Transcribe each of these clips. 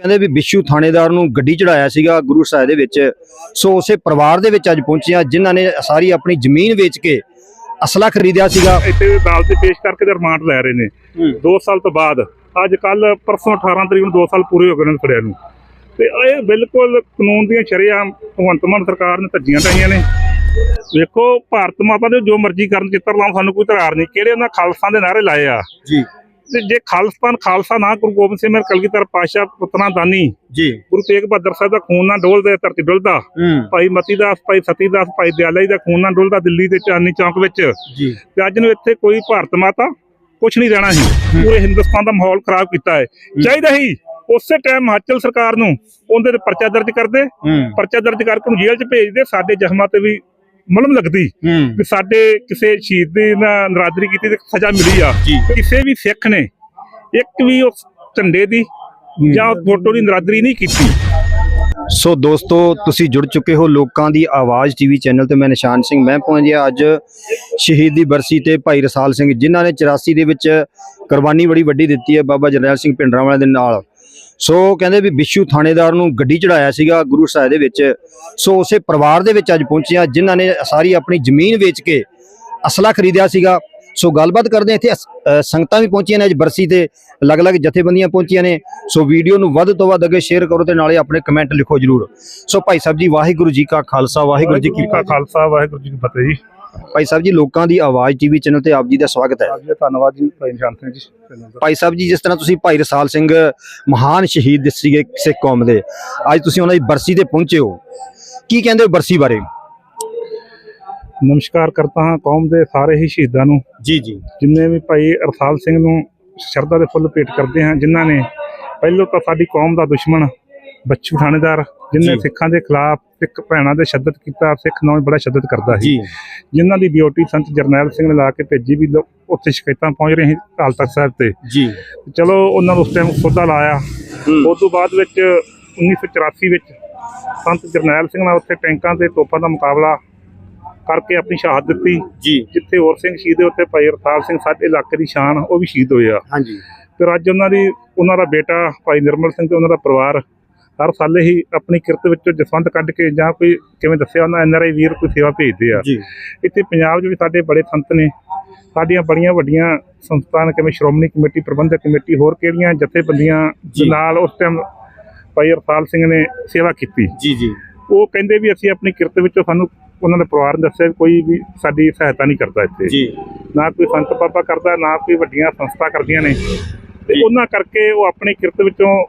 ਕਹਿੰਦੇ ਵੀ ਬਿੱਸ਼ੂ ਥਾਣੇਦਾਰ ਨੂੰ ਗੱਡੀ ਚੜਾਇਆ ਸੀਗਾ ਗੁਰੂ ਸਾਹਿਬ ਦੇ ਵਿੱਚ। ਸੋ ਉਸੇ ਪਰਿਵਾਰ ਦੇ ਵਿੱਚ ਅੱਜ ਪਹੁੰਚਿਆ ਜਿਨ੍ਹਾਂ ਨੇ ਸਾਰੀ ਆਪਣੀ ਜ਼ਮੀਨ ਵੇਚ ਕੇ ਅਸਲਾ ਖਰੀਦਿਆ ਸੀਗਾ। ਇੱਥੇ ਅਦਾਲਤ 'ਚ ਪੇਸ਼ ਕਰਕੇ ਤੇ ਰਿਮਾਂਡ ਲੈ ਰਹੇ ਨੇ। 2 ਸਾਲ ਤੋਂ ਬਾਅਦ ਅੱਜ ਕੱਲ ਪਰਸੋਂ 18 ਤਰੀਕ ਨੂੰ 2 ਸਾਲ ਪੂਰੇ ਹੋ ਗਏ ਨੇ ਫੜਿਆ ਨੂੰ। ਤੇ ਇਹ ਬਿਲਕੁਲ ਕਾਨੂੰਨ ਦੀਆਂ ਸ਼ਰਿਆਮ ਭਗਵੰਤ ਮਾਨ ਸਰਕਾਰ ਨੇ ਧੱਜੀਆਂ ਟਾਈਆਂ ਨੇ। ਵੇਖੋ ਭਾਰਤ ਮਾਤਾ ਦੇ ਜੋ ਮਰਜ਼ੀ ਕਰਨ ਚਿੱਤਰ ਲਾਉਣ ਸਾਨੂੰ ਕੋਈ ਇਤਰਾਜ਼ ਨਹੀਂ। ਕਿਹੜੇ ਉਹਨਾਂ ਖਾਲਸਾ ਦੇ ਨਾਰੇ ਲਾਏ ਆ? ਜੀ। ਤੇ ਜੇ ਖਾਲਸਤਾਨ ਖਾਲਸਾ ਨਾ ਗੁਰੂ ਗੋਬਿੰਦ ਸਿੰਘ ਮੇਰੇ ਕਲਗੀਧਰ ਪਾਸ਼ਾ ਪੁੱਤਰਾਂ ਦਾਨੀ ਜੀ। ਗੁਰੂ ਤੇਗ ਬਹਾਦਰ ਸਾਹਿਬ ਦਾ ਖੂਨ ਨਾ ਡੋਲਦੇ ਧਰਤੀ ਡੁੱਲਦਾ ਭਾਈ ਮਤੀ ਦਾਸ ਭਾਈ ਸਤੀ ਦਾਸ ਭਾਈ ਦਿਆਲਾ ਜੀ ਦਾ ਖੂਨ ਨਾ ਡੁੱਲਦਾ ਦਿੱਲੀ ਦੇ ਚਾਂਦਨੀ ਚੌਕ ਵਿੱਚ। ਜੀ। ਤੇ ਅੱਜ ਨੂੰ ਇੱਥੇ ਕੋਈ ਭਾਰਤ ਮਾਤਾ ਕੁਛ ਨਹੀਂ ਰਹਿਣਾ ਸੀ। ਪੂਰੇ ਹਿੰਦੁਸਤਾਨ ਦਾ ਮਾਹੌਲ ਖਰਾਬ ਕੀਤਾ ਹੈ। ਚਾਹੀਦਾ ਹੀ ਉਸੇ ਟਾਈਮ ਹਿਮਾਚਲ ਸਰਕਾਰ ਨੂੰ ਉਹਦੇ ਤੇ ਪਰਚਾ ਦਰਜ ਕਰਦੇ ਪਰਚਾ ਦਰਜ ਕਰਕੇ ਉਹਨੂੰ ਜੇਲ੍ਹ 'ਚ ਭੇਜਦੇ ਸਾਡੇ ਜ਼ਖਮਾਂ ਤੇ ਵੀ ਮਲਮ ਲੱਗਦੀ। ਵੀ ਸਾਡੇ ਕਿਸੇ ਸ਼ਹੀਦ ਦੀ ਨਰਾਦਰੀ ਕੀਤੀ ਤੇ ਸਜ਼ਾ ਮਿਲੀ ਆ। ਕਿਸੇ ਵੀ ਸਿੱਖ ਨੇ ਇੱਕ ਵੀ ਉਸ ਝੰਡੇ ਦੀ ਜਾਂ ਫੋਟੋ ਦੀ ਨਰਾਦਰੀ ਨਹੀਂ ਕੀਤੀ। ਸੋ ਦੋਸਤੋ ਤੁਸੀਂ ਜੁੜ ਚੁੱਕੇ ਹੋ ਲੋਕਾਂ ਦੀ ਆਵਾਜ਼ ਟੀਵੀ ਚੈਨਲ ਤੇ। ਮੈਂ ਨਿਸ਼ਾਨ ਸਿੰਘ ਮੈਂ ਪਹੁੰਚਿਆ ਅੱਜ ਸ਼ਹੀਦ ਦੀ ਬਰਸੀ ਤੇ ਭਾਈ ਰਸਾਲ ਸਿੰਘ ਜਿਨ੍ਹਾਂ ਨੇ 84 ਦੇ ਵਿੱਚ ਕੁਰਬਾਨੀ ਬੜੀ ਵੱਡੀ ਦਿੱਤੀ ਹੈ ਬਾਬਾ ਜਰਨੈਲ ਸਿੰਘ ਪਿੰਡਰਾਂ ਵਾਲਿਆਂ ਦੇ ਨਾਲ। ਸੋ ਕਹਿੰਦੇ ਵੀ ਬਿੱਸ਼ੂ ਥਾਣੇਦਾਰ ਨੂੰ ਗੱਡੀ ਚੜਾਇਆ ਸੀਗਾ ਗੁਰੂ ਸਾਹਿਬ ਦੇ ਵਿੱਚ। ਸੋ ਉਸੇ ਪਰਿਵਾਰ ਦੇ ਵਿੱਚ ਅੱਜ ਪਹੁੰਚਿਆ ਜਿਨ੍ਹਾਂ ਨੇ ਸਾਰੀ ਆਪਣੀ ਜ਼ਮੀਨ ਵੇਚ ਕੇ ਅਸਲਾ ਖਰੀਦਿਆ ਸੀਗਾ। ਸੋ ਗੱਲਬਾਤ ਕਰਦੇ ਇੱਥੇ ਸੰਗਤਾਂ ਵੀ ਪਹੁੰਚੀਆਂ ਨੇ ਅੱਜ ਬਰਸੀ ਤੇ ਅਲੱਗ-ਅਲੱਗ ਜਥੇਬੰਦੀਆਂ ਪਹੁੰਚੀਆਂ ਨੇ। ਸੋ ਵੀਡੀਓ ਨੂੰ ਵੱਧ ਤੋਂ ਵੱਧ ਅੱਗੇ ਸ਼ੇਅਰ ਕਰੋ ਤੇ ਨਾਲੇ ਆਪਣੇ ਕਮੈਂਟ ਲਿਖੋ ਜਰੂਰ। ਸੋ ਭਾਈ ਸਾਹਿਬ ਜੀ ਵਾਹਿਗੁਰੂ ਜੀ ਕਾ ਖਾਲਸਾ ਵਾਹਿਗੁਰੂ ਜੀ ਕੀ ਕਾ ਫਤਿਹ। ਖਾਲਸਾ ਵਾਹਿਗੁਰੂ ਜੀ ਕੀ ਫਤਿਹ ਜੀ। ਭਾਈ ਸਾਹਿਬ ਜੀ ਲੋਕਾਂ ਦੀ ਆਵਾਜ਼ ਟੀਵੀ ਚੈਨਲ ਤੇ ਆਪ ਜੀ ਦਾ ਸਵਾਗਤ ਹੈ। ਆਪ ਜੀ ਦਾ ਧੰਨਵਾਦ ਜੀ ਭਾਈ ਨਿਸ਼ਾਨ ਸਿੰਘ ਜੀ ਭਾਈ ਸਾਹਿਬ ਜੀ ਜਿਸ ਤਰ੍ਹਾਂ ਤੁਸੀਂ ਭਾਈ ਰਸਾਲ ਸਿੰਘ ਮਹਾਨ ਸ਼ਹੀਦ ਸੀਗੇ ਸਿੱਖ ਕੌਮ ਦੇ ਅੱਜ ਤੁਸੀਂ ਉਹਨਾਂ ਦੀ ਬਰਸੀ ਤੇ ਪਹੁੰਚੇ ਹੋ। ਕੀ ਕਹਿੰਦੇ ਹੋ ਬਰਸੀ ਬਾਰੇ? ਨਮਸਕਾਰ ਕਰਤਾ ਹਾਂ ਕੌਮ ਦੇ ਸਾਰੇ ਹੀ ਸ਼ਹੀਦਾਂ ਨੂੰ। ਜੀ ਜੀ। ਜਿੰਨੇ ਵੀ ਭਾਈ ਅਰਸਾਲ ਸਿੰਘ ਨੂੰ ਸ਼ਰਧਾ ਦੇ ਫੁੱਲ ਭੇਟ ਕਰਦੇ ਹਾਂ ਜਿਨ੍ਹਾਂ ਨੇ ਪਹਿਲੋਂ ਤਾਂ ਸਾਡੀ ਕੌਮ ਦਾ ਦੁਸ਼ਮਣ ਬੱਚੂ ਥਾਣੇਦਾਰ ਜਿਨ੍ਹਾਂ। ਸਿੱਖਾਂ ਦੇ ਖਿਲਾਫ ਸਿੱਖ ਭੈਣਾਂ ਦੇ ਸ਼ੱਦਤ ਕੀਤਾ ਸਿੱਖ ਨੌਂ ਬੜਾ ਸ਼ੱਦਤ ਕਰਦਾ ਸੀ। ਜਿਨ੍ਹਾਂ ਦੀ ਡਿਊਟੀ ਸੰਤ ਜਰਨੈਲ ਸਿੰਘ ਨੇ ਲਾ ਕੇ ਭੇਜੀ ਵੀ ਉੱਥੇ ਸ਼ਿਕਾਇਤਾਂ ਪਹੁੰਚ ਰਹੀਆਂ ਸੀ ਅਕਾਲ ਤਖਤ ਸਾਹਿਬ ਤੇ। ਜੀ। ਚਲੋ ਉਹਨਾਂ ਨੂੰ ਉਸ ਟਾਈਮ ਸੋਧਾ ਲਾਇਆ। ਉਸ ਤੋਂ ਬਾਅਦ ਵਿੱਚ 1984 ਵਿੱਚ ਸੰਤ ਜਰਨੈਲ ਸਿੰਘ ਨਾਲ ਉੱਥੇ ਟੈਂਕਾਂ ਤੇ ਤੋਪਾਂ ਦਾ ਮੁਕਾਬਲਾ ਕਰਕੇ ਆਪਣੀ ਸ਼ਹਾਦਤ ਦਿੱਤੀ। ਜੀ। ਜਿੱਥੇ ਹੋਰ ਸਿੰਘ ਸ਼ਹੀਦ ਹੋਏ ਉੱਥੇ ਭਾਈ ਰਸਾਲ ਸਿੰਘ ਸਾਡੇ ਇਲਾਕੇ ਦੀ ਸ਼ਾਨ ਉਹ ਵੀ ਸ਼ਹੀਦ ਹੋਏ ਆ ਹਾਂਜੀ। ਤੇ ਅੱਜ ਉਹਨਾਂ ਦੀ ਉਹਨਾਂ ਦਾ ਬੇਟਾ ਭਾਈ ਨਿਰਮਲ ਸਿੰਘ ਤੇ ਉਹਨਾਂ ਦਾ ਪਰਿਵਾਰ ਹਰ ਸਾਲੇ ਹੀ ਆਪਣੀ ਕਿਰਤ ਵਿੱਚੋਂ ਜਸਵੰਤ ਕੱਢ ਕੇ ਜਾਂ ਕੋਈ ਕਿਵੇਂ ਦੱਸਿਆ ਉਹਨਾਂ ਐਨਆਰਆਈ ਵੀਰ ਕੋਈ ਸੇਵਾ ਭੇਜਦੇ ਆ। ਇੱਥੇ ਪੰਜਾਬ 'ਚ ਵੀ ਸਾਡੇ ਬੜੇ ਸੰਤ ਨੇ। ਸਾਡੀਆਂ ਬੜੀਆਂ ਵੱਡੀਆਂ ਸੰਸਥਾਨ ਕਿਵੇਂ ਸ਼੍ਰੋਮਣੀ ਕਮੇਟੀ ਪ੍ਰਬੰਧਕ ਕਮੇਟੀ ਹੋਰ ਕਿਹੜੀਆਂ ਜਥੇਬੰਦੀਆਂ। ਦੇ ਨਾਲ ਉਸ ਟਾਈਮ ਭਾਈ ਰਸਾਲ ਸਿੰਘ ਨੇ ਸੇਵਾ ਕੀਤੀ। ਜੀ ਜੀ। ਉਹ ਕਹਿੰਦੇ ਵੀ ਅਸੀਂ ਆਪਣੀ ਕਿਰਤ ਵਿੱਚੋਂ ਸਾਨੂੰ ਉਹਨਾਂ ਦੇ ਪਰਿਵਾਰ ਨੇ ਦੱਸਿਆ ਕੋਈ ਵੀ ਸਾਡੀ ਸਹਾਇਤਾ ਨਹੀਂ ਕਰਦਾ ਇੱਥੇ। ਜੀ। ਨਾ ਕੋਈ ਸੰਤ ਪਾਪਾ ਕਰਦਾ ਨਾ ਕੋਈ ਵੱਡੀਆਂ ਸੰਸਥਾ ਕਰਦੀਆਂ ਨੇ। ਤੇ। ਉਹਨਾਂ ਕਰਕੇ ਉਹ ਆਪਣੀ ਕਿਰਤ ਵਿੱਚੋਂ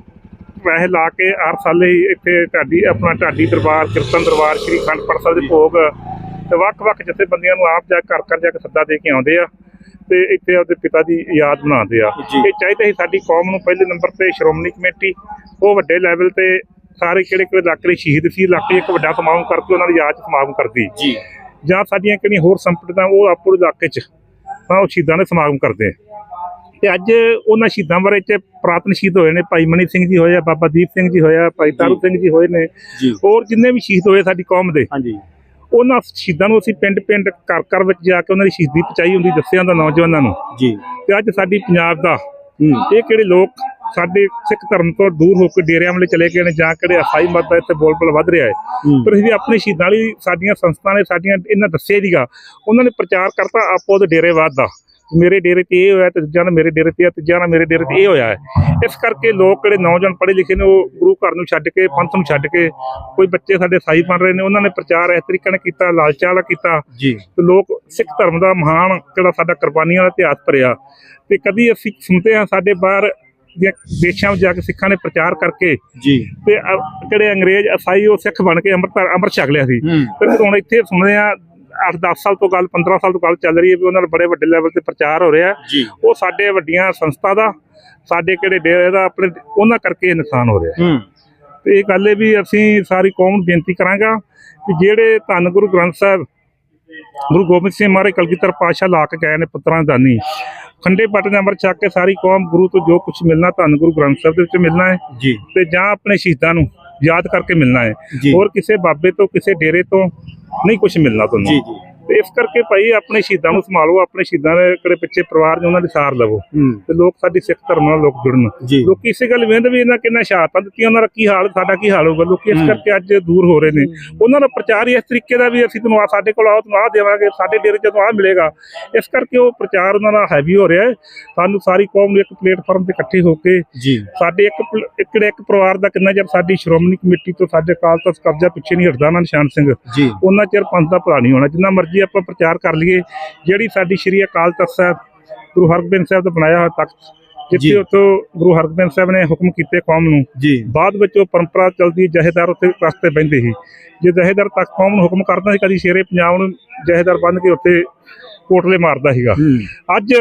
ਪੈਸੇ ਲਾ ਕੇ ਹਰ ਸਾਲੇ ਹੀ ਇੱਥੇ ਢਾਡੀ ਆਪਣਾ ਢਾਡੀ ਦਰਬਾਰ ਕੀਰਤਨ ਦਰਬਾਰ ਸ੍ਰੀ ਅਖੰਡ ਪਾਠ ਸਾਹਿਬ ਦੇ ਭੋਗ ਤੇ ਵੱਖ-ਵੱਖ ਜਥੇਬੰਦੀਆਂ ਨੂੰ ਆਪ ਜਾ ਕੇ ਘਰ ਘਰ ਜਾ ਕੇ ਸੱਦਾ ਦੇ ਕੇ ਆਉਂਦੇ ਆ ਤੇ ਇੱਥੇ ਆਪਦੇ ਪਿਤਾ ਦੀ ਯਾਦ ਬਣਾਉਂਦੇ ਆ। ਇਹ ਚਾਹੀਦਾ ਸੀ ਸਾਡੀ ਕੌਮ ਨੂੰ ਪਹਿਲੇ ਨੰਬਰ ਤੇ ਸ਼੍ਰੋਮਣੀ ਕਮੇਟੀ ਉਹ ਵੱਡੇ ਲੈਵਲ ਤੇ ਸਾਰੇ ਕਿਹੜੇ ਕਿਹੜੇ ਇਲਾਕੇ ਦੇ ਸ਼ਹੀਦ ਸੀ ਇਲਾਕੇ ਇੱਕ ਵੱਡਾ ਸਮਾਗਮ ਕਰਕੇ ਉਹਨਾਂ ਦੀ ਯਾਦ 'ਚ ਸਮਾਗਮ ਕਰਦੀ। ਜੀ। ਜਾਂ ਸਾਡੀਆਂ ਕਿਹੜੀਆਂ ਹੋਰ ਸੰਪਰਦਾਵਾਂ ਉਹ ਆਪੋ ਇਲਾਕੇ 'ਚ ਤਾਂ ਉਹ ਸ਼ਹੀਦਾਂ ਦੇ ਸਮਾਗਮ ਕਰਦੇ ਆ। ਤੇ ਅੱਜ ਉਹਨਾਂ ਸ਼ਹੀਦਾਂ ਬਾਰੇ ਚ ਪ੍ਰਾਤਨ ਸ਼ਹੀਦ ਹੋਏ ਨੇ ਭਾਈ ਮਨੀ ਸਿੰਘ ਜੀ ਹੋਏ ਆ ਬਾਬਾ ਦੀਪ ਸਿੰਘ ਜੀ ਹੋਇਆ ਭਾਈ ਤਾਰੂ ਸਿੰਘ ਜੀ ਹੋਏ ਨੇ ਹੋਰ ਜਿੰਨੇ ਵੀ ਸ਼ਹੀਦ ਹੋਏ ਸਾਡੀ ਕੌਮ ਦੇ। ਹਾਂਜੀ। ਉਹਨਾਂ ਸ਼ਹੀਦਾਂ ਨੂੰ ਅਸੀਂ ਪਿੰਡ ਪਿੰਡ ਘਰ ਘਰ ਵਿੱਚ ਜਾ ਕੇ ਉਹਨਾਂ ਦੀ ਸ਼ਹੀਦੀ ਪਚਾਈ ਹੁੰਦੀ ਦੱਸਿਆ ਹੁੰਦਾ ਨੌਜਵਾਨਾਂ ਨੂੰ। ਜੀ। ਤੇ ਅੱਜ ਸਾਡੀ ਪੰਜਾਬ ਦਾ ਇਹ ਕਿਹੜੇ ਲੋਕ ਸਾਡੇ ਸਿੱਖ ਧਰਮ ਤੋਂ ਦੂਰ ਹੋ ਕੇ ਡੇਰਿਆਂ ਵਾਲੇ ਚਲੇ ਗਏ ਨੇ ਜਾਂ ਕਿਹੜੇ ਅਸਾਈ ਮਤ ਦਾ ਇੱਥੇ ਬੋਲਬਲ ਵੱਧ ਰਿਹਾ ਹੈ। ਪਰ ਅਸੀਂ ਆਪਣੇ ਸ਼ਹੀਦਾਂ ਵਾਲੀ ਸਾਡੀਆਂ ਸੰਸਥਾ ਨੇ ਸਾਡੀਆਂ ਇਹਨਾਂ ਦੱਸਿਆ ਦੀਗਾ ਉਹਨਾਂ ਨੇ ਪ੍ਰਚਾਰ ਕਰਤਾ ਆਪੋ ਦੇ ਡੇਰੇਵਾਦ ਦਾ। ਮੇਰੇ ਡੇਰੇ ਤੇ ਇਹ ਹੋਇਆ ਤੇ ਦੂਜਿਆਂ ਨਾਲ ਮੇਰੇ ਡੇਰੇ ਤੇ ਤੀਜਿਆਂ ਨਾਲ ਮੇਰੇ ਡੇਰੇ ਤੇ ਇਹ ਹੋਇਆ ਹੈ। ਇਸ ਕਰਕੇ ਲੋਕ ਜਿਹੜੇ ਨੌਜਵਾਨ ਪੜ੍ਹੇ ਲਿਖੇ ਨੇ ਉਹ ਗੁਰੂ ਘਰ ਨੂੰ ਛੱਡ ਕੇ ਪੰਥ ਨੂੰ ਛੱਡ ਕੇ ਕੋਈ ਬੱਚੇ ਸਾਡੇ ਸਾਈ ਬਣ ਰਹੇ ਨੇ ਉਹਨਾਂ ਨੇ ਪ੍ਰਚਾਰ ਇਸ ਤਰੀਕੇ ਨਾਲ ਕੀਤਾ ਲਾਲਚਾ ਵਾਲਾ ਕੀਤਾ। ਜੀ। ਤੇ ਲੋਕ ਸਿੱਖ ਧਰਮ ਦਾ ਮਹਾਨ ਜਿਹੜਾ ਸਾਡਾ ਕੁਰਬਾਨੀਆਂ ਦਾ ਇਤਿਹਾਸ ਭਰਿਆ। ਤੇ ਕਦੀ ਅਸੀਂ ਸੁਣਦੇ ਹਾਂ ਸਾਡੇ ਬਾਹਰ ਦੀਆਂ ਦੇਸ਼ਾਂ ਵਿੱਚ ਜਾ ਕੇ ਸਿੱਖਾਂ ਨੇ ਪ੍ਰਚਾਰ ਕਰਕੇ ਜੀ। ਤੇ ਅ- ਜਿਹੜੇ ਅੰਗਰੇਜ਼ ਅਸਾਈ ਉਹ ਸਿੱਖ ਬਣ ਕੇ ਅੰਮ੍ਰਿਤ ਅੰਮ੍ਰਿਤ ਛਕ ਲਿਆ ਸੀ। ਫਿਰ ਹੁਣ ਇੱਥੇ ਸੁਣਦੇ ਆ 8-10 ਸਾਲ ਤੋਂ ਗੱਲ 15 ਸਾਲ ਤੋਂ ਗੱਲ ਚੱਲ ਰਹੀ ਹੈ ਵੀ ਉਹਨਾਂ ਦਾ ਬੜੇ ਵੱਡੇ ਲੈਵਲ ਤੇ ਪ੍ਰਚਾਰ ਹੋ ਰਿਹਾ ਉਹ ਸਾਡੇ ਵੱਡੀਆਂ ਸੰਸਥਾ ਦਾ ਸਾਡੇ ਕਿਹੜੇ ਡੇਰੇ ਦਾ ਆਪਣੇ ਉਹਨਾਂ ਕਰਕੇ ਨੁਕਸਾਨ ਹੋ ਰਿਹਾ ਤੇ ਇਹ ਗੱਲ ਹੈ ਵੀ ਅਸੀਂ ਸਾਰੀ ਕੌਮ ਨੂੰ ਬੇਨਤੀ ਕਰਾਂਗਾ ਕਿ ਜਿਹੜੇ ਧੰਨ ਗੁਰੂ ਗ੍ਰੰਥ ਸਾਹਿਬ ਗੁਰੂ ਗੋਬਿੰਦ ਸਿੰਘ ਮਹਾਰਾਜ ਕਲਗੀਧਰ ਪਾਤਸ਼ਾਹ ਲਾ ਕੇ ਗਏ ਨੇ ਪੁੱਤਰਾਂ ਦਾਨੀ ਖੰਡੇ ਪੱਟ ਦੇ ਅੰਮ੍ਰਿਤ ਛਕ ਕੇ ਸਾਰੀ ਕੌਮ ਗੁਰੂ ਤੋਂ ਜੋ ਕੁਝ ਮਿਲਣਾ ਧੰਨ ਗੁਰੂ ਗ੍ਰੰਥ ਸਾਹਿਬ ਦੇ ਵਿੱਚ ਮਿਲਣਾ ਹੈ ਜੀ। ਤੇ ਜਾਂ ਆਪਣੇ ਸ਼ਹੀਦਾਂ ਨੂੰ ਯਾਦ ਕਰਕੇ ਮਿਲਣਾ ਹੈ। ਹੋਰ ਕਿਸੇ ਬਾਬੇ ਤੋਂ ਕਿਸੇ ਡੇਰੇ ਤੋਂ ਨਹੀਂ ਕੁਝ ਮਿਲਣਾ ਜੀ ਤੁਹਾਨੂੰ ਜੀ। ਤੇ ਇਸ ਕਰਕੇ ਭਾਈ ਆਪਣੇ ਸ਼ਹੀਦਾਂ ਨੂੰ ਸੰਭਾਲੋ ਆਪਣੇ ਸ਼ਹੀਦਾਂ ਦੇ ਕਿਹੜੇ ਪਿੱਛੇ ਪਰਿਵਾਰ ਨੇ ਉਹਨਾਂ ਦੀ ਸਾਰ ਲਵੋ। ਤੇ ਲੋਕ ਸਾਡੀ ਸਿੱਖ ਧਰਮ ਨਾਲ ਲੋਕ ਜੁੜਨ। ਲੋਕੀ ਇਸੇ ਗੱਲ ਵੇਂਦੇ ਵੀ ਇਹਨਾਂ ਕਿੰਨਾ ਸ਼ਹਾਦਤਾਂ ਦਿੱਤੀਆਂ ਉਹਨਾਂ ਦਾ ਕੀ ਹਾਲ ਸਾਡਾ ਕੀ ਹਾਲ ਹੋਊਗਾ? ਲੋਕੀ ਇਸ। ਕਰਕੇ ਅੱਜ ਦੂਰ ਹੋ ਰਹੇ ਨੇ। ਉਹਨਾਂ ਦਾ ਪ੍ਰਚਾਰ ਇਸ ਤਰੀਕੇ ਦਾ ਵੀ ਅਸੀਂ ਤੁਹਾਨੂੰ ਆ ਸਾਡੇ ਕੋਲ ਆਓ ਤੁਹਾਨੂੰ ਦੇਵਾਂਗੇ ਸਾਡੇ ਡੇਰੇ ਤੁਹਾਨੂੰ ਆਹ ਮਿਲੇਗਾ। ਇਸ ਕਰਕੇ ਉਹ ਪ੍ਰਚਾਰ ਉਹਨਾਂ ਦਾ ਹੈਵੀ ਹੋ ਰਿਹਾ ਹੈ। ਸਾਨੂੰ ਸਾਰੀ ਕੌਮ ਨੂੰ ਇੱਕ ਪਲੇਟਫਾਰਮ ਤੇ ਇਕੱਠੇ ਹੋ ਕੇ ਸਾਡੇ ਇੱਕ ਇੱਕ ਇੱਕ ਪਰਿਵਾਰ ਦਾ ਕਿੰਨਾ ਚਿਰ ਸਾਡੀ ਸ਼੍ਰੋਮਣੀ ਕਮੇਟੀ ਤੋਂ ਸਾਡੇ ਕਾਲ ਤੱਕ ਕਬਜ਼ਾ ਪਿੱਛੇ ਨਹੀਂ ਹਟਦਾ ਨਾ ਨਿਸ਼ਾਨ ਸਿੰਘ। ਉਹਨਾਂ ਚਿਰ ਪੰਥ ਦਾ ਭਲਾ ਨਹੀਂ ਹੋਣਾ ਜਿੰਨਾ ਮਰਜ਼ੀ ਆਪਾਂ ਪ੍ਰਚਾਰ ਕਰ ਲਈਏ ਜਿਹੜੀ ਸਾਡੀ ਸ਼੍ਰੀ ਅਕਾਲ ਤਖਤ ਸਾਹਿਬ ਗੁਰੂ ਹਰਗੋਬਿੰਦ ਸਾਹਿਬ ਦਾ ਬਣਾਇਆ ਹੋਇਆ ਤਖਤ ਜੀ। ਜਿੱਥੇ ਉੱਥੋਂ ਗੁਰੂ ਹਰਗੋਬਿੰਦ ਸਾਹਿਬ ਨੇ ਹੁਕਮ ਕੀਤੇ ਕੌਮ ਨੂੰ ਜੀ। ਬਾਅਦ ਵਿੱਚ ਉਹ ਪਰੰਪਰਾ ਚਲਦੀ ਜਹੇਦਾਰ ਉੱਥੇ ਰਸਤੇ ਬਹਿੰਦੇ ਸੀ। ਜੇ ਜਹੇਦਾਰ ਤੱਕ ਕੌਮ ਨੂੰ ਹੁਕਮ ਕਰਦਾ ਸੀ ਕਦੀ ਸ਼ੇਰੇ ਪੰਜਾਬ ਨੂੰ ਜਹੇਦਾਰ ਬੰਨ ਕੇ ਉੱਥੇ ਕੋਟਲੇ ਮਾਰਦਾ ਸੀਗਾ। ਅੱਜ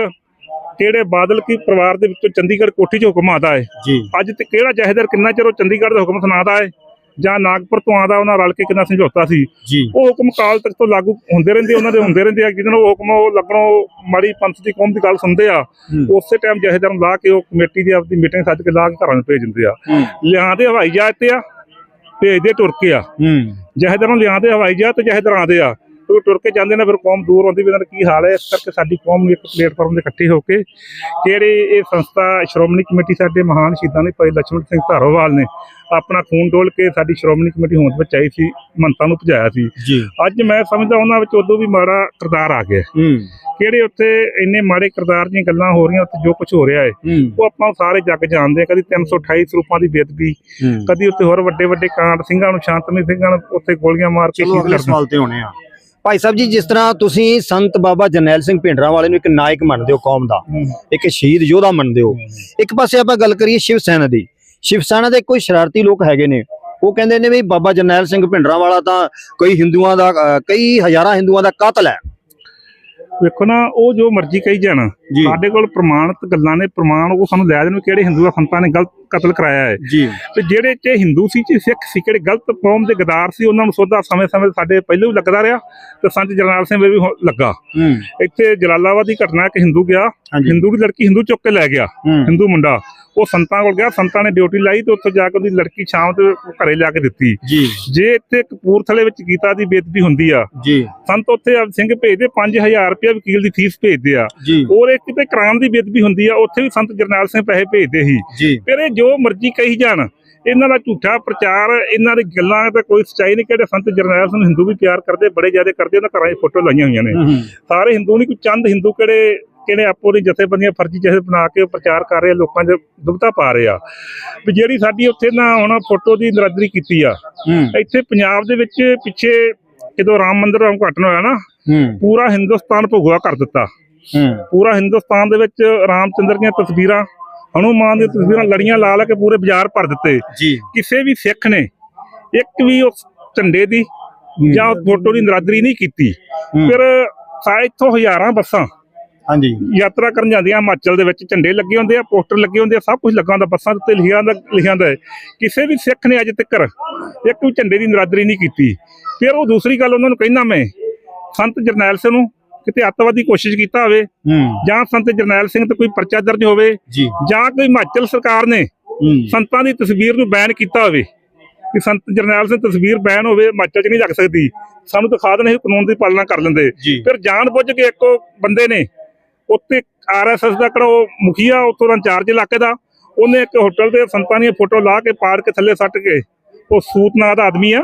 ਕਿਹੜੇ ਬਾਦਲ ਕੀ ਪਰਿਵਾਰ ਦੇ ਵਿੱਚੋਂ ਚੰਡੀਗੜ੍ਹ ਕੋਠੀ 'ਚ ਹੁਕਮ ਆਦਾ ਹੈ? ਜੀ। ਅੱਜ ਤੇ ਕਿਹੜਾ ਜਹੇਦਾਰ ਕਿੰਨਾ ਚਿਰ ਉਹ ਚੰਡੀਗੜ੍ਹ ਦਾ ਹੁਕਮ ਸੁਣਾਦਾ ਹੈ? ਜਾਂ ਨਾਗਪੁਰ ਤੋਂ ਆਉਂਦਾ ਉਹਨਾਂ ਰਲ ਕੇ ਕਿੰਨਾ ਸਮਝੌਤਾ ਸੀ। ਜੀ। ਉਹ ਹੁਕਮ ਕਾਲ ਤੱਕ ਤੋਂ ਲਾਗੂ ਹੁੰਦੇ ਰਹਿੰਦੇ ਉਹਨਾਂ ਦੇ ਹੁੰਦੇ ਰਹਿੰਦੇ ਆ। ਜਿਹਨਾਂ ਨੂੰ ਉਹ ਹੁਕਮ ਉਹ ਲੱਗਣੋਂ ਮਾੜੀ ਪੰਥ ਦੀ ਕੌਮ ਦੀ ਗੱਲ ਸੁਣਦੇ ਆ। ਉਸੇ ਟਾਈਮ ਜਹੇਦਾਰ ਲਾ ਕੇ ਉਹ ਕਮੇਟੀ ਦੀ ਆਪਦੀ ਮੀਟਿੰਗ ਸੱਦ ਕੇ ਲਾ ਕੇ ਘਰਾਂ ਨੂੰ ਭੇਜ ਦਿੰਦੇ ਆ। ਲਿਆਂਦੇ ਹਵਾਈ ਜਹਾਜ਼ ਤੇ ਆ ਭੇਜਦੇ ਤੁਰ ਕੇ ਆ। ਹੂੰ। ਜਹੇਦਾਰ ਨੂੰ ਲਿਆਂਦੇ ਹਵਾਈ ਜਹਾਜ਼ ਤੇ ਜਹੇਦਾਰ ਆਉਂਦੇ ਆ। ਤੁਰ ਟੁਰ ਕੇ ਜਾਂਦੇ ਨੇ ਫਿਰ ਕੌਮ ਦੂਰ ਆਉਂਦੀ ਵੀ ਇਹਨਾਂ ਕੀ ਹਾਲ ਹੈ। ਇਸ ਕਰਕੇ ਸਾਡੀ ਕੌਮ ਇੱਕ ਪਲੇਟਫਾਰਮ ਤੇ ਇਕੱਠੀ ਹੋ ਕੇ ਜਿਹੜੀ ਇਹ ਸੰਸਥਾ ਸ਼੍ਰੋਮਣੀ ਕਮੇਟੀ ਸਾਡੇ ਮਹਾਨ ਸ਼ਹੀਦਾਂ ਦੇ ਭਾਈ ਲక్ష్మణ ਸਿੰਘ ਧਾਰੋਵਾਲ ਨੇ ਆਪਣਾ ਖੂਨ ਡੋਲ ਕੇ ਸਾਡੀ ਸ਼੍ਰੋਮਣੀ ਕਮੇਟੀ ਹੋਂਦ ਵਿੱਚ ਆਈ ਸੀ ਮੰਤਾਂ ਨੂੰ ਭਜਾਇਆ ਸੀ। ਅੱਜ ਮੈਂ ਸਮਝਦਾ ਉਹਨਾਂ ਵਿੱਚ ਉਦੋਂ ਵੀ ਮਾੜਾ ਕਿਰਦਾਰ ਆ ਗਿਆ। ਕਿਹੜੇ ਉੱਥੇ ਇੰਨੇ ਮਾੜੇ ਕਿਰਦਾਰ ਦੀਆਂ ਗੱਲਾਂ ਹੋ ਰਹੀਆਂ ਉੱਥੇ ਜੋ ਕੁਝ ਹੋ ਰਿਹਾ ਹੈ ਉਹ ਆਪਾਂ ਸਾਰੇ ਜੱਗ ਜਾਣਦੇ ਆ ਕਦੀ 328 ਸਰੂਪਾਂ ਦੀ ਬੇਦਬੀ ਕਦੀ ਉੱਥੇ ਹੋਰ ਵੱਡੇ ਵੱਡੇ ਕਾਂਡ ਸਿੰਘਾਂ ਨੂੰ ਸ਼ਾਂਤਮਈ ਸਿੰਘਾਂ ਨੂੰ ਉੱਥੇ ਗੋਲੀਆਂ ਮਾਰ ਕੇ ਸ਼ਹੀਦ ਕਰਦੇ ਹੋਣੇ ਆ। ਭਾਈ ਸਾਹਿਬ ਜੀ ਜਿਸ ਤਰ੍ਹਾਂ ਤੁਸੀਂ ਸੰਤ ਬਾਬਾ ਜਰਨੈਲ ਸਿੰਘ ਭਿੰਡਰਾਂ ਵਾਲੇ ਨੂੰ ਇੱਕ ਨਾਇਕ ਮੰਨਦੇ ਹੋ ਕੌਮ ਦਾ ਇੱਕ ਸ਼ਹੀਦ ਯੋਧਾ ਮੰਨਦੇ ਹੋ। ਇੱਕ ਪਾਸੇ ਆਪਾਂ ਗੱਲ ਕਰੀਏ ਸ਼ਿਵ ਸੈਨਾ ਦੀ। ਸ਼ਿਵ ਸੈਨਾ ਦੇ ਕੋਈ ਸ਼ਰਾਰਤੀ ਲੋਕ ਹੈਗੇ ਨੇ। ਉਹ ਕਹਿੰਦੇ ਨੇ ਵੀ ਬਾਬਾ ਜਰਨੈਲ ਸਿੰਘ ਭਿੰਡਰਾਂ ਵਾਲਾ ਤਾਂ ਕਈ ਹਿੰਦੂਆਂ ਦਾ ਕਈ ਹਜ਼ਾਰਾਂ ਹਿੰਦੂਆਂ ਦਾ ਕਾਤਲ ਹੈ। ਵੇਖੋ ਨਾ ਉਹ ਜੋ ਮਰਜ਼ੀ ਕਹੀ ਜਾਣ। ਸਾਡੇ ਕੋਲ ਪ੍ਰਮਾਣਿਤ ਗੱਲਾਂ ਨੇ ਪ੍ਰਮਾਣ ਉਹ ਸਾਨੂੰ ਲੈ ਦੇਣ ਕਿਹੜੇ ਹਿੰਦੂ ਸੰਤਾਂ ਨੇ ਗਲਤ ਕਤਲ ਕਰਾਇਆ ਹੈ। ਜੀ। ਤੇ ਜਿਹੜੇ ਚ ਹਿੰਦੂ ਸੀ ਚ ਸਿੱਖ ਸੀ ਕਿਹੜੇ ਗਲਤ ਕੌਮ ਦੇ ਗਦਾਰ ਸੀ ਉਹਨਾਂ ਨੂੰ ਸੋਧਾ ਸਮੇਂ-ਸਮੇਂ ਸਾਡੇ ਪਹਿਲਾਂ ਵੀ ਲੱਗਦਾ ਰਿਹਾ ਤੇ ਸੰਤ ਜਰਨੈਲ ਸਿੰਘ ਵੀ ਲੱਗਾ। ਇੱਥੇ ਜਲਾਲਾਬਾਦ ਦੀ ਘਟਨਾ ਇੱਕ ਹਿੰਦੂ ਗਿਆ ਹਿੰਦੂ ਦੀ ਲੜਕੀ ਹਿੰਦੂ ਚੁੱਕ ਕੇ ਲੈ ਗਿਆ ਹਿੰਦੂ ਮੁੰਡਾ। ਉਹ ਸੰਤਾਂ ਕੋਲ ਗਿਆ ਸੰਤਾਂ ਨੇ ਡਿਊਟੀ ਲਾਈ ਤੇ ਉੱਥੇ ਜਾ ਕੇ ਉਹਦੀ ਲੜਕੀ ਸ਼ਾਮ ਤੇ ਘਰੇ ਲਿਆ ਕੇ ਦਿੱਤੀ। ਜੀ। ਜੇ ਇੱਥੇ ਕਪੂਰਥਲੇ ਵਿੱਚ ਗੀਤਾ ਦੀ ਬੇਦਬੀ ਹੁੰਦੀ ਆ ਜੀ। ਸੰਤ ਉੱਥੇ ਆ ਸਿੰਘ ਭੇਜਦੇ 5000 ਰੁਪਏ ਵਕੀਲ ਦੀ ਫੀਸ ਭੇਜਦੇ ਆ। ਔਰ ਇੱਕ ਕਿਤੇ ਕ੍ਰਾਮ ਦੀ ਬੇਦਬੀ ਹੁੰਦੀ ਆ ਉੱਥੇ ਵੀ ਸੰਤ ਜਰਨੈਲ ਸਿੰਘ ਪੈਸੇ ਭੇਜਦੇ ਸੀ। ਫਿਰ ਇਹ ਜੋ ਮਰਜ਼ੀ ਕਹੀ ਜਾਣ ਇਹਨਾਂ ਦਾ ਝੂਠਾ ਪ੍ਰਚਾਰ ਇਹਨਾਂ ਦੀ ਗੱਲਾਂ ਤੇ ਕੋਈ ਸੱਚਾਈ ਨਹੀਂ ਕਿਹੜੇ ਸੰਤ ਜਰਨੈਲ ਸਿੰਘ ਨੂੰ ਹਿੰਦੂ ਵੀ ਪਿਆਰ ਕਰਦੇ ਬੜੇ ਜ਼ਿਆਦਾ ਕਰਦੇ ਉਹਨਾਂ ਘਰਾਂ 'ਚ ਫੋਟੋ ਲਾਈਆਂ ਹੋਈਆਂ ਨੇ। ਸਾਰੇ ਹਿੰਦੂ ਨਹੀਂ ਕੋਈ ਚੰਦ ਹਿੰਦੂ ਕਿਹੜੇ ਕਿਹੜੇ ਆਪੋ ਦੀ ਜਥੇਬੰਦੀਆਂ ਫਰਜ਼ੀ ਜਥੇ ਬਣਾ ਕੇ ਪ੍ਰਚਾਰ ਕਰ ਰਹੇ ਲੋਕਾਂ 'ਚ ਦੁਬਤਾ ਪਾ ਰਹੇ ਆ। ਵੀ ਜਿਹੜੀ ਸਾਡੀ ਉੱਥੇ ਨਾ ਹੁਣ ਫੋਟੋ ਦੀ ਨਰਾਦਰੀ ਕੀਤੀ ਆ ਇੱਥੇ ਪੰਜਾਬ ਦੇ ਵਿੱਚ ਪਿੱਛੇ ਜਦੋਂ ਰਾਮ ਮੰਦਿਰ ਦਾ ਉਦਘਾਟਨ ਹੋਇਆ ਨਾ ਪੂਰਾ ਹਿੰਦੁਸਤਾਨ ਭੁਗਵਾ ਕਰ ਦਿੱਤਾ। ਪੂਰਾ ਹਿੰਦੁਸਤਾਨ ਦੇ ਵਿੱਚ ਰਾਮਚੰਦਰ ਦੀਆਂ ਤਸਵੀਰਾਂ ਹਨੂਮਾਨ ਦੀਆਂ ਤਸਵੀਰਾਂ ਲੜੀਆਂ ਲਾ ਲਾ ਕੇ ਪੂਰੇ ਬਾਜ਼ਾਰ ਭਰ ਦਿੱਤੇ। ਕਿਸੇ ਵੀ ਸਿੱਖ ਨੇ ਇੱਕ ਵੀ ਉਸ ਝੰਡੇ ਦੀ ਜਾਂ ਫੋਟੋ ਦੀ ਨਰਾਦਰੀ ਨਹੀਂ ਕੀਤੀ। ਫਿਰ ਸਾਰੇ ਇੱਥੋਂ ਹਜ਼ਾਰਾਂ ਬੱਸਾਂ ਹਾਂਜੀ। ਯਾਤਰਾ ਕਰਨ ਜਾਂਦੀਆਂ ਹਿਮਾਚਲ ਦੇ ਵਿੱਚ ਝੰਡੇ ਲੱਗੇ ਹੁੰਦੇ ਆ ਪੋਸਟਰ ਲੱਗੇ ਹੁੰਦੇ ਆ ਸਭ ਕੁਝ ਲੱਗਾ ਹੁੰਦਾ ਬੱਸਾਂ ਦੇ ਉੱਤੇ ਲਿਖਿਆ ਹੁੰਦਾ ਲਿਖਿਆ ਹੁੰਦਾ ਹੈ। ਕਿਸੇ ਵੀ ਸਿੱਖ ਨੇ ਅੱਜ ਤੱਕ ਇੱਕ ਵੀ ਝੰਡੇ ਦੀ ਨਰਾਦਰੀ ਨਹੀਂ ਕੀਤੀ। ਫਿਰ ਉਹ ਦੂਸਰੀ ਗੱਲ ਉਹਨਾਂ ਨੂੰ ਕਹਿੰਦਾ ਮੈਂ ਸੰਤ ਜਰਨੈਲ ਸਿੰਘ ਨੂੰ ਕਿਤੇ ਅੱਤਵਾਦ ਕੋਸ਼ਿਸ਼ ਕੀਤਾ ਹੋਵੇ ਜਾਂ ਸੰਤ ਜਰਨੈਲ ਸਿੰਘ ਤੇ ਕੋਈ ਪਰਚਾ ਦਰਜ ਹੋਵੇ ਜੀ। ਕੋਈ ਹਿਮਾਚਲ ਸਰਕਾਰ ਨੇ ਸੰਤਾਂ ਦੀ ਤਸਵੀਰ ਨੂੰ ਬੈਨ ਕੀਤਾ ਹੋਵੇ ਕਿ ਸੰਤ ਜਰਨੈਲ ਸਿੰਘ ਤਸਵੀਰ ਬੈਨ ਹੋਵੇ ਹਿਮਾਚਲ 'ਚ ਨਹੀਂ ਲੱਗ ਸਕਦੀ। ਸਾਨੂੰ ਦਿਖਾ ਦੇਣ ਇਹ ਕਾਨੂੰਨ ਦੀ ਪਾਲਣਾ ਕਰ ਲੈਂਦੇ। ਫਿਰ ਜਾਣ ਬੁੱਝ ਕੇ ਇੱਕ ਬੰਦੇ ਨੇ ਉੱਤੇ ਆਰਐਸਐਸ ਦਾ ਕਿਹੜਾ ਉਹ ਮੁਖੀਆ ਉੱਥੋਂ ਦਾ ਇੰਚਾਰਜ ਇਲਾਕੇ ਦਾ ਉਹਨੇ ਇੱਕ ਹੋਟਲ ਤੇ ਸੰਤਾਂ ਦੀਆਂ ਫੋਟੋ ਲਾ ਕੇ ਪਾੜ ਕੇ ਥੱਲੇ ਸੱਟ ਕੇ ਉਹ ਸੂਤ ਨਾਂ ਦਾ ਆਦਮੀ ਆ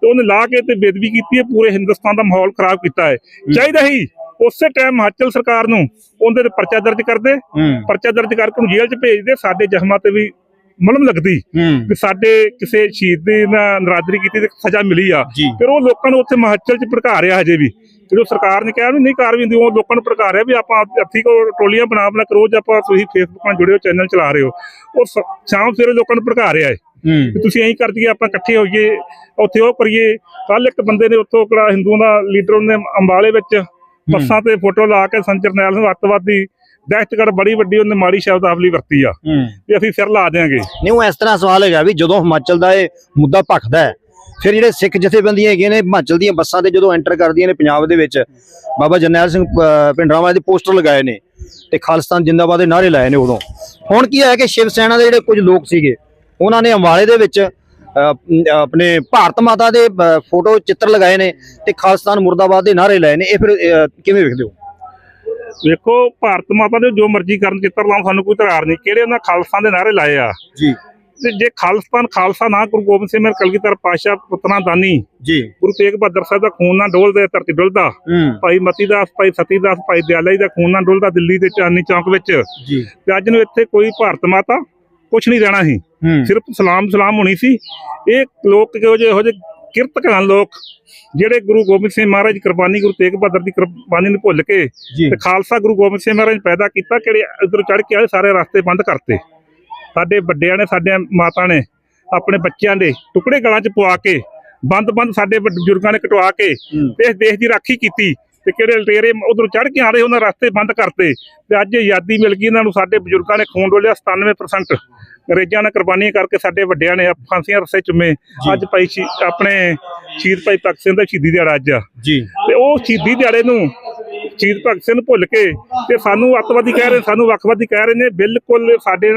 ਤੇ ਉਹਨੇ ਲਾ ਕੇ ਤੇ ਬੇਦਬੀ ਕੀਤੀ ਹੈ ਪੂਰੇ ਹਿੰਦੁਸਤਾਨ ਦਾ ਮਾਹੌਲ ਖਰਾਬ ਕੀਤਾ ਹੈ। ਚਾਹੀਦਾ ਹੀ ਉਸੇ ਟਾਈਮ ਹਿਮਾਚਲ ਸਰਕਾਰ ਨੂੰ ਉਹਦੇ ਤੇ ਪਰਚਾ ਦਰਜ ਕਰਦੇ ਪਰਚਾ ਦਰਜ ਕਰਕੇ ਉਹਨੂੰ ਜੇਲ੍ਹ 'ਚ ਭੇਜਦੇ ਸਾਡੇ ਜ਼ਖਮਾਂ ਤੇ ਵੀ ਮਲਮ ਲੱਗਦੀ। ਵੀ ਸਾਡੇ ਕਿਸੇ ਸ਼ਹੀਦ ਦੀ ਨਰਾਦਰੀ ਕੀਤੀ ਤੇ ਸਜ਼ਾ ਮਿਲੀ ਆ। ਫਿਰ ਉਹ ਲੋਕਾਂ ਨੂੰ ਉੱਥੇ ਹਿਮਾਚਲ 'ਚ ਭੜਕਾ ਰਿਹਾ ਹਜੇ ਵੀ। ਜਦੋਂ ਸਰਕਾਰ ਨੇ ਕਿਹਾ ਵੀ ਨਹੀਂ ਕਾਰਵਾਈ ਹੁੰਦੀ ਉਹ ਲੋਕਾਂ ਨੂੰ ਭੜਕਾ ਰਿਹਾ ਵੀ ਆਪਾਂ ਹੱਥੀ ਕੋ ਟੋਲੀਆਂ ਬਣਾ ਬਣਾ ਕੇ ਰੋਜ਼ ਆਪਾਂ ਤੁਸੀਂ ਫੇਸਬੁੱਕ ਨਾਲ ਜੁੜੇ ਹੋ ਚੈਨਲ ਚਲਾ ਰਹੇ ਹੋ। ਉਹ ਸ਼ਾਮ ਸਵੇਰੇ ਲੋਕਾਂ ਨੂੰ ਭੜਕਾ ਰਿਹਾ ਹੈ। ਵੀ ਤੁਸੀਂ ਐਂ ਕਰ ਦਈਏ ਆਪਾਂ ਇਕੱਠੇ ਹੋਈਏ ਉੱਥੇ ਉਹ ਕਰੀਏ। ਕੱਲ ਇੱਕ ਬੰਦੇ ਨੇ ਉੱਥੋਂ ਕਿਹੜਾ ਹਿੰਦੂਆਂ ਦਾ ਲੀਡਰ ਉਹਨੇ ਅੰਬਾਲੇ ਵਿੱਚ ਬੱਸਾਂ ਤੇ ਫੋਟੋ ਲਾ ਕੇ ਸੰਤ ਜਰਨੈਲ ਸਿੰਘ ਅੱਤਵਾਦੀ ਦਹਿਸ਼ਤਗਰਦ ਬੜੀ ਵੱਡੀ ਉਹਨੇ ਮਾੜੀ ਸ਼ਬਦਾਵਲੀ ਵਰਤੀ ਆ। ਵੀ ਅਸੀਂ ਸਿਰ ਲਾ ਦੇਾਂਗੇ ਨਹੀਂ ਉਹ ਇਸ ਤਰ੍ਹਾਂ ਸਵਾਲ ਹੈਗਾ ਵੀ ਜਦੋਂ ਹਿਮਾਚਲ ਦਾ ਇਹ ਮੁੱਦਾ ਭਖਦਾ ਹੈ ਫਿਰ ਜਿਹੜੇ ਸਿੱਖ ਜਥੇਬੰਦੀਆਂ ਹੈਗੀਆਂ ਨੇ ਹਿਮਾਚਲ ਦੀਆਂ ਬੱਸਾਂ ਤੇ ਜਦੋਂ ਐਂਟਰ ਕਰਦੀਆਂ ਨੇ ਪੰਜਾਬ ਦੇ ਵਿੱਚ ਬਾਬਾ ਜਰਨੈਲ ਸਿੰਘ ਭਿੰਡਰਾਂਵਾਲੇ ਦੇ ਪੋਸਟਰ ਲਗਾਏ ਨੇ ਤੇ ਖਾਲਿਸਤਾਨ ਜਿੰਦਾਬਾਦ ਦੇ ਨਾਰੇ ਲਾਏ ਨੇ ਉਦੋਂ। ਹੁਣ ਕੀ ਹੋਇਆ ਕਿ ਸ਼ਿਵ ਸੈਨਾ ਦੇ ਜਿਹੜੇ ਕੁਝ ਲੋਕ ਸੀਗੇ ਉਹਨਾਂ ਨੇ ਅੰਬਾਲੇ ਦੇ ਵਿੱਚ ਆਪਣੇ ਭਾਰਤ ਮਾਤਾ ਦੇ ਫੋਟੋ ਚਿੱਤਰ ਲਗਾਏ ਨੇ ਤੇ ਖਾਲਿਸਤਾਨ ਮੁਰਦਾਬਾਦ ਦੇ ਨਾਰੇ ਲਾਏ ਨੇ। ਇਹ ਫਿਰ ਕਿਵੇਂ ਵੇਖਦੇ ਹੋ? ਵੇਖੋ ਭਾਰਤ ਮਾਤਾ ਦੇ ਜੋ ਮਰਜ਼ੀ ਕਰਨ ਚਿੱਤਰ ਲਾਉਣ ਸਾਨੂੰ ਕੋਈ ਇਤਰਾਜ਼ ਨਹੀਂ। ਕਿਹੜੇ ਉਹਨਾਂ ਖਾਲਸਾ ਦੇ ਨਾਰੇ ਲਾਏ ਆ? ਜੀ। ਤੇ ਜੇ ਖਾਲਸਤਾਨ ਖਾਲਸਾ ਨਾ ਗੁਰੂ ਗੋਬਿੰਦ ਸਿੰਘ ਕਲਗੀਧਰ ਪਾਸ਼ਾ ਪੁੱਤਰਾਂ ਦਾਨੀ ਜੀ। ਗੁਰੂ ਤੇਗ ਬਹਾਦਰ ਸਾਹਿਬ ਦਾ ਖੂਨ ਨਾ ਡੋਲਦੇ ਧਰਤੀ ਡੁੱਲਦਾ। ਭਾਈ ਮਤੀ ਦਾਸ ਭਾਈ ਸਤੀ ਦਾਸ ਭਾਈ ਦਿਆਲਾ ਜੀ ਦਾ ਖੂਨ ਨਾ ਡੁੱਲਦਾ ਦਿੱਲੀ ਦੇ ਚਾਂਦਨੀ ਚੌਕ ਵਿੱਚ। ਜੀ। ਤੇ ਅੱਜ ਨੂੰ ਇੱਥੇ ਕੋਈ ਭਾਰਤ ਮਾਤਾ ਕੁਛ ਨਹੀਂ ਰਹਿਣਾ ਸੀ। ਸਿਰਫ ਸਲਾਮ ਸਲਾਮ ਹੋਣੀ ਸੀ। ਇਹ ਲੋਕ ਕਿਹੋ ਜਿਹੇ ਇਹੋ ਜਿਹੇ ਕਿਰਤ ਕਰਾਂ ਲੋਕ ਜਿਹੜੇ ਗੁਰੂ ਗੋਬਿੰਦ ਸਿੰਘ ਮਹਾਰਾਜ ਕੁਰਬਾਨੀ ਗੁਰੂ ਤੇਗ ਬਹਾਦਰ ਦੀ ਕੁਰਬਾਨੀ ਨੂੰ ਭੁੱਲ ਕੇ ਤੇ ਖਾਲਸਾ ਗੁਰੂ ਗੋਬਿੰਦ ਸਿੰਘ ਮਹਾਰਾਜ ਪੈਦਾ ਕੀਤਾ ਕਿਹੜੇ ਇਧਰ ਚੜ ਕੇ ਆਏ ਸਾਰੇ ਰਸਤੇ ਬੰਦ ਕਰਤੇ। ਸਾਡੇ ਵੱਡਿਆਂ ਨੇ ਸਾਡੇ ਮਾਤਾ ਨੇ ਆਪਣੇ ਬੱਚਿਆਂ ਦੇ ਟੁਕੜੇ ਗਲਾਂ 'ਚ ਪਵਾ ਕੇ ਬੰਦ ਬੰਦ ਸਾਡੇ ਬਜ਼ੁਰਗਾਂ ਨੇ ਕਟਵਾ ਕੇ ਇਸ ਦੇਸ਼ ਦੀ ਰਾਖੀ ਕੀਤੀ ਤੇ ਕਿਹੜੇ ਲਟੇਰੇ ਉਧਰ ਚੜ ਕੇ ਆ ਰਹੇ ਉਹਨਾਂ ਰਸਤੇ ਬੰਦ ਕਰਤੇ ਤੇ ਅੱਜ ਆਜ਼ਾਦੀ ਮਿਲ ਗਈ ਇਹਨਾਂ ਨੂੰ ਸਾਡੇ ਬਜ਼ੁਰਗਾਂ ਨੇ ਖੂਨ ਡੋਲਿਆ 97% ਅੰਗਰੇਜ਼ਾਂ ਨੇ ਕੁਰਬਾਨੀਆਂ ਕਰਕੇ ਸਾਡੇ ਵੱਡਿਆਂ ਨੇ ਫਾਂਸੀਆਂ ਰਸੇ ਚੁੰਮੇ। ਅੱਜ ਭਾਈ ਆਪਣੇ ਸ਼ਹੀਦ ਭਾਈ ਭਗਤ ਸਿੰਘ ਦਾ ਸ਼ਹੀਦੀ ਦਿਹਾੜਾ ਅੱਜ ਆ। ਜੀ। ਤੇ ਉਹ ਸ਼ਹੀਦੀ ਦਿਹਾੜੇ ਨੂੰ ਸ਼ਹੀਦ ਭਗਤ ਸਿੰਘ ਭੁੱਲ ਕੇ ਤੇ ਸਾਨੂੰ ਅੱਤਵਾਦੀ ਕਹਿ ਰਹੇ ਸਾਨੂੰ ਵੱਖਵਾਦੀ ਕਹਿ ਰਹੇ ਨੇ ਬਿਲਕੁਲ ਸਾਡੇ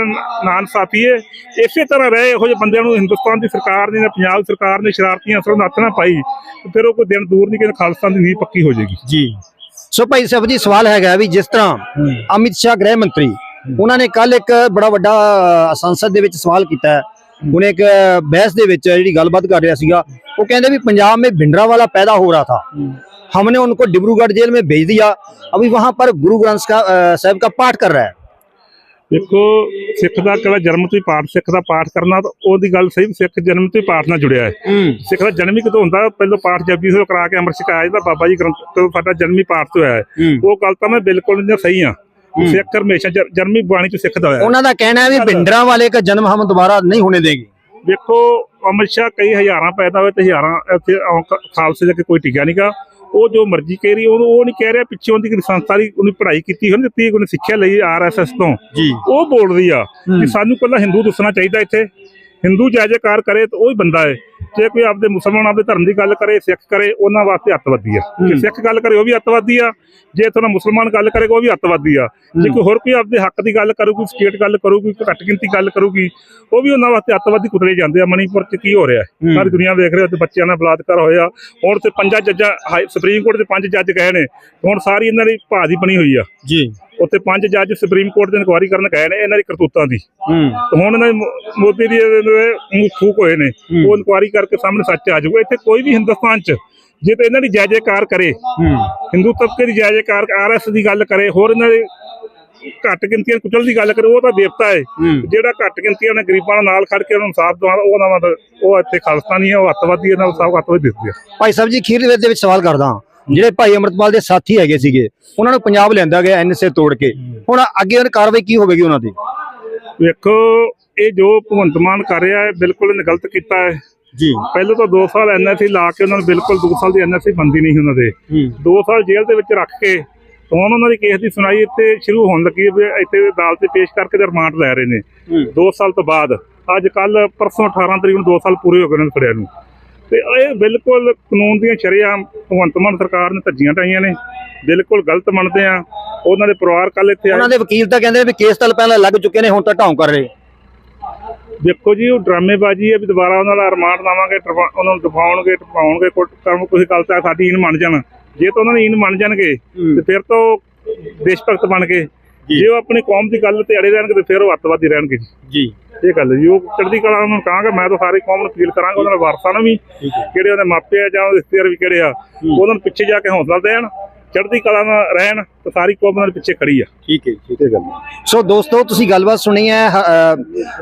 ਨਾਲ ਸਾਫੀਏ ਇਸੇ ਤਰ੍ਹਾਂ ਰਹੇ ਇਹੋ ਜਿਹੇ ਬੰਦਿਆਂ ਨੂੰ ਹਿੰਦੁਸਤਾਨ ਦੀ ਸਰਕਾਰ ਨੇ ਪੰਜਾਬ ਸਰਕਾਰ ਨੇ ਸ਼ਰਾਰਤੀਆਂ ਅਸਰ ਨਾਥਣਾ ਪਾਈ ਫਿਰ ਉਹ ਕੋਈ ਦਿਨ ਦੂਰ ਨਹੀਂ ਕਿ ਖਾਲਸਾ ਦੀ ਨੀਂਹ ਪੱਕੀ ਹੋ ਜਾਏਗੀ। ਜੀ। ਸੋ ਭਾਈ ਸਾਹਿਬ ਜੀ ਸਵਾਲ ਹੈਗਾ ਵੀ ਜਿਸ ਤਰ੍ਹਾਂ ਅਮਿਤ ਸ਼ਾਹ ਗ੍ਰਹਿ ਮੰਤਰੀ ਉਹਨਾਂ ਨੇ ਕੱਲ ਇੱਕ ਬੜਾ ਵੱਡਾ ਸੰਸਦ ਦੇ ਵਿੱਚ ਸਵਾਲ ਕੀਤਾ। ਉਹਨੇ ਇੱਕ ਬਹਿਸ ਦੇ ਵਿੱਚ ਜਿਹੜੀ ਗੱਲਬਾਤ ਕਰ ਰਿਹਾ ਸੀਗਾ ਉਹ ਕਹਿੰਦੇ ਵੀ ਪੰਜਾਬ ਮੇ ਭਿੰਡਰਾ ਵਾਲਾ ਪੈਦਾ ਹੋ ਰਹਾ ਥਾ। हमने उनको डिब्रूगढ़ जेल में भेज दिया अभी वहां पर गुरु ग्रंथ का अ, साहब का पाठ कर रहा है ਦੇਖੋ ਸਿੱਖ ਦਾ ਕਿਹੜਾ ਜਨਮ ਤੋਂ ਹੀ ਪਾਠ ਸਿੱਖ ਦਾ ਪਾਠ ਕਰਨਾ ਤਾਂ ਉਹਦੀ ਗੱਲ ਸਹੀ ਵੀ ਸਿੱਖ ਜਨਮ ਤੋਂ ਹੀ ਪਾਠ ਨਾਲ ਜੁੜਿਆ ਹੈ ਸਿੱਖ ਦਾ ਜਨਮ ਹੀ ਕਦੋਂ ਹੁੰਦਾ ਪਹਿਲਾਂ ਪਾਠ ਜਪਜੀ ਸਾਹਿਬ ਕਰਾ ਕੇ ਅੰਮ੍ਰਿਤ ਛਕਾਇਆ ਜਾਂਦਾ ਬਾਬਾ ਜੀ ਗ੍ਰੰਥ ਤੋਂ ਸਾਡਾ ਜਨਮ ਹੀ ਪਾਠ ਤੋਂ ਹੋਇਆ ਹੈ ਉਹ ਗੱਲ ਤਾਂ ਮੈਂ ਬਿਲਕੁਲ ਨਹੀਂ ਸਹੀ ਆ ਸਿੱਖ ਹਮੇਸ਼ਾ ਜ- ਜਨਮੀ ਬਾਣੀ ਚ ਸਿੱਖਦਾ ਹੋਇਆ ਹੈ। ਉਹਨਾਂ ਦਾ ਕਹਿਣਾ ਹੈ ਵੀ भिंडरा वाले का जन्म हम दोबारा नहीं होने देंगे ਵੇਖੋ ਅਮਿਤ ਸ਼ਾਹ ਕਈ ਹਜ਼ਾਰਾਂ ਪੈਦਾ ਹੋਏ ਤੇ ਹਜ਼ਾਰਾਂ ਇੱਥੇ ਆਉਂ- ਖ- ਖਾਲਸੇ ਦੇ ਅੱਗੇ ਕੋਈ ਟਿਕਿਆ ਨਹੀਂਗਾ ਉਹ ਜੋ ਮਰਜ਼ੀ ਕਹਿ ਰਹੀ ਉਹਨੂੰ ਉਹ ਨਹੀਂ ਕਹਿ ਰਿਹਾ ਪਿੱਛੇ ਉਹਦੀ ਕੋਈ ਸੰਸਥਾ ਦੀ ਉਹਨੇ ਪੜ੍ਹਾਈ ਕੀਤੀ ਹੋਣੀ ਦਿੱਤੀ ਉਹਨੇ ਸਿੱਖਿਆ ਲਈ ਆਰਐਸਐਸ ਤੋਂ। ਜੀ। ਉਹ ਬੋਲ ਰਹੀ ਆ ਕਿ ਸਾਨੂੰ ਪਹਿਲਾਂ ਹਿੰਦੂ ਦੱਸਣਾ ਚਾਹੀਦਾ ਇੱਥੇ। ਹਿੰਦੂ ਜੈ ਜੈਕਾਰ ਕਰੇ ਤਾਂ ਉਹ ਹੀ ਬੰਦਾ ਹੈ। ਜੇ ਕੋਈ ਆਪਦੇ ਮੁਸਲਮਾਨ ਆਪਦੇ ਧਰਮ ਦੀ ਗੱਲ ਕਰੇ ਸਿੱਖ ਕਰੇ ਉਹਨਾਂ ਵਾਸਤੇ ਅੱਤਵਾਦੀ ਆ। ਜੇ ਸਿੱਖ ਗੱਲ ਕਰੇ ਉਹ ਵੀ ਅੱਤਵਾਦੀ ਆ। ਜੇ ਤੁਹਾਨੂੰ ਮੁਸਲਮਾਨ ਗੱਲ ਕਰੇਗਾ ਉਹ ਵੀ ਅੱਤਵਾਦੀ ਆ। ਜੇ ਕੋਈ ਹੋਰ ਕੋਈ ਆਪਦੇ ਹੱਕ ਦੀ ਗੱਲ ਕਰੂਗੀ ਸਟੇਟ ਗੱਲ ਕਰੂਗੀ ਕੋਈ ਘੱਟ ਗਿਣਤੀ ਗੱਲ ਕਰੂਗੀ ਉਹ ਵੀ ਉਹਨਾਂ ਵਾਸਤੇ ਅੱਤਵਾਦੀ ਕੁਤਰੇ ਜਾਂਦੇ ਆ। ਮਣੀਪੁਰ ਚ ਕੀ ਹੋ ਰਿਹਾ ਸਾਰੀ ਦੁਨੀਆ ਵੇਖ ਰਹੀ ਹੈ ਤੇ ਬੱਚਿਆਂ ਨਾਲ ਬਲਾਤਕਾਰ ਹੋਇਆ। ਹੁਣ ਤੇ ਪੰਜਾਂ ਜੱਜਾਂ ਸੁਪਰੀਮ ਕੋਰਟ ਦੇ ਪੰਜ ਜੱਜ ਗਏ ਨੇ। ਹੁਣ ਸਾਰੀ ਇਹਨਾਂ ਦੀ ਭਾਜੀ ਬਣੀ ਹੋਈ ਆ। ਜੀ। ਉੱਥੇ ਪੰਜ ਜੱਜ ਸੁਪਰੀਮ ਕੋਰਟ ਦੇ ਇਨਕੁਆਇਰੀ ਕਰਨ ਗਏ ਨੇ ਇਹਨਾਂ ਦੀ ਕਰਤੂਤਾਂ ਦੀ। ਹੂੰ। ਹੁਣ ਇਹਨਾਂ ਮੋਦੀ ਦੀ ਮੂੰਹ ਫੂਕ ਹੋਏ ਨੇ। ਉਹ ਇਨਕੁਆਰੀ ਕਰਕੇ ਸਾਹਮਣੇ ਸੱਚ ਆ ਜਾਊਗਾ। ਇੱਥੇ ਕੋਈ ਵੀ ਹਿੰਦੁਸਤਾਨ 'ਚ ਜੇ ਤਾਂ ਇਹਨਾਂ ਦੀ ਜੈ ਜੈਕਾਰ ਕਰੇ ਹੂੰ। ਹਿੰਦੂ ਤਬਕੇ ਦੀ ਜੈ ਜੈਕਾਰ ਆਰਐਸ ਦੀ ਗੱਲ ਕਰੇ ਹੋਰ ਇਹਨਾਂ ਦੇ ਘੱਟ ਗਿਣਤੀਆਂ ਕੁਚਲ ਦੀ ਗੱਲ ਕਰੇ ਉਹ ਤਾਂ ਦੇਵਤਾ ਹੈ ਹੂੰ। ਜਿਹੜਾ ਘੱਟ ਗਿਣਤੀਆਂ ਨੇ ਗਰੀਬਾਂ ਨਾਲ ਨਾਲ ਖੜ ਕੇ ਉਹਨਾਂ ਨੂੰ ਇਨਸਾਫ ਦਵਾਉਂਦਾ ਉਹ ਨਾ ਉਹ ਇੱਥੇ ਖਾਲਸਤਾਨੀ ਹੈ ਉਹ ਅੱਤਵਾਦੀ ਹੈ ਨਾਲ ਸਭ ਅੱਤਵਾਦੀ ਦਿਸਦੇ ਆ। ਭਾਈ ਸਾਹਿਬ ਜੀ ਅਖੀਰ ਦੇ ਵਿੱਚ ਸਵਾਲ ਕਰਦਾ ਹਾਂ। ਜਿਹੜੇ ਭਾਈ ਅਮਰਤਪਾਲ ਦੇ ਸਾਥੀ ਹੈਗੇ ਸੀਗੇ ਉਹਨਾਂ ਨੂੰ ਪੰਜਾਬ ਲਿਆਂਦਾ ਗਿਆ ਐਨਐਸਏ ਤੋੜ ਕੇ। ਹੁਣ ਅੱਗੇ ਉਹਨਾਂ ਕਾਰਵਾਈ ਕੀ ਹੋਵੇਗੀ ਉਹਨਾਂ ਦੀ? ਵੇਖੋ ਇਹ ਜੋ ਭਗਵੰਤ ਮਾਨ ਕਰ ਰਿਹਾ ਹੈ ਬਿਲਕੁਲ ਗਲਤ ਕੀਤਾ ਹੈ। ਜੀ। ਪਹਿਲਾਂ ਤਾਂ 2 ਸਾਲ ਐਨਐਸਸੀ ਲਾ ਕੇ ਉਹਨਾਂ ਨੂੰ ਬਿਲਕੁਲ 2 ਸਾਲ ਦੀ ਐਨਐਸਸੀ ਬੰਦੀ ਨਹੀਂ ਉਹਨਾਂ ਦੇ। ਹੂੰ 2 ਸਾਲ ਜੇਲ੍ਹ ਦੇ ਵਿੱਚ ਰੱਖ ਕੇ ਹੁਣ ਉਹਨਾਂ ਦੀ ਕੇਸ ਦੀ ਸੁਣਾਈ ਇੱਥੇ ਸ਼ੁਰੂ ਹੋਣ ਲੱਗੀ ਹੈ ਇੱਥੇ ਅਦਾਲਤ 'ਚ ਪੇਸ਼ ਕਰਕੇ ਤੇ ਰਿਮਾਂਡ ਲੈ ਰਹੇ ਨੇ। ਹੂੰ। 2 ਸਾਲ ਤੋਂ ਬਾਅਦ ਅੱਜ ਕੱਲ ਪਰਸੋਂ 18 ਤਰੀਕ ਨੂੰ 2 ਸਾਲ ਪੂਰੇ ਹੋ ਗਏ ਨੇ ਫੜਿਆ ਨੂੰ। ਤੇ ਇਹ ਬਿਲਕੁਲ ਕਾਨੂੰਨ ਦੀਆਂ ਸ਼ਰੇਆਮ ਭਗਵੰਤ ਮਾਨ ਸਰਕਾਰ ਨੇ ਧੱਜੀਆਂ ਟਾਈਆਂ ਨੇ। ਬਿਲਕੁਲ ਗਲਤ ਮੰਨਦੇ ਆ। ਉਹਨਾਂ ਦੇ ਪਰਿਵਾਰ ਕੱਲ ਇੱਥੇ ਆਏ। ਉਹਨਾਂ ਦੇ ਵਕੀਲ ਤਾਂ ਕਹਿੰਦੇ ਵੀ ਕੇਸ ਤਾਂ ਪਹਿਲਾਂ ਲੱਗ ਚੁੱਕੇ ਨੇ ਹੁਣ ਤਾਂ ਢਾਉਂ ਕਰ ਰਹੇ। ਦੇਖੋ ਜੀ ਉਹ ਡਰਾਮੇਬਾਜ਼ੀ ਹੈ ਵੀ ਦੁਬਾਰਾ ਉਹਨਾਂ ਦਾ ਰਿਮਾਂਡ ਲਾਵਾਂਗੇ ਉਹਨਾਂ ਨੂੰ ਦਫਾਉਣਗੇ ਟਪਾਉਣਗੇ ਕਰਮ ਕੋਈ ਗੱਲ ਤਾਂ ਸਾਡੀ ਇਨ ਮੰਨ ਜਾਣ। ਜੇ ਤਾਂ ਉਹਨਾਂ ਨੇ ਇਨ ਮੰਨ ਜਾਣਗੇ ਤੇ ਫਿਰ ਤਾਂ ਦੇਸ਼ ਭਗਤ ਬਣ ਗਏ। ਜੇ। ਉਹ ਆਪਣੀ ਕੌਮ ਦੀ ਗੱਲ ਤੇ ਅੜੇ ਰਹਿਣਗੇ ਤੇ ਫਿਰ ਉਹ ਅੱਤਵਾਦੀ ਰਹਿਣਗੇ ਜੀ। ਜੀ। ਇਹ ਗੱਲ ਜੀ। ਉਹ ਚੜ੍ਹਦੀ ਕਲਾ ਨੂੰ ਕਹਾਂਗਾ ਮੈਂ ਤਾਂ ਸਾਰੀ ਕੌਮ ਨੂੰ ਅਪੀਲ ਕਰਾਂਗਾ ਉਹਨਾਂ ਦੇ ਵਾਰਸਾਂ ਨੂੰ ਵੀ ਕਿਹੜੇ ਉਹਦੇ ਮਾਪੇ ਆ ਜਾਂ ਉਹਦੇ ਰਿਸ਼ਤੇਦਾਰ ਵੀ ਕਿਹੜੇ ਆ ਉਹਨਾਂ ਨੂੰ ਪਿੱਛੇ ਜਾ ਕੇ ਹੌਸਲਾ ਦੇਣ ਚੜ੍ਹਦੀ ਕਲਾ ਨਾਲ ਰਹਿਣ ਤੇ ਸਾਰੀ ਕੌਮ ਉਹਨਾਂ ਪਿੱਛੇ ਖੜੀ ਆ। ਠੀਕ ਹੈ ਠੀਕ ਹੈ ਗੱਲ। ਸੋ ਦੋਸਤੋ, ਤੁਸੀਂ ਗੱਲਬਾਤ ਸੁਣੀ ਹੈ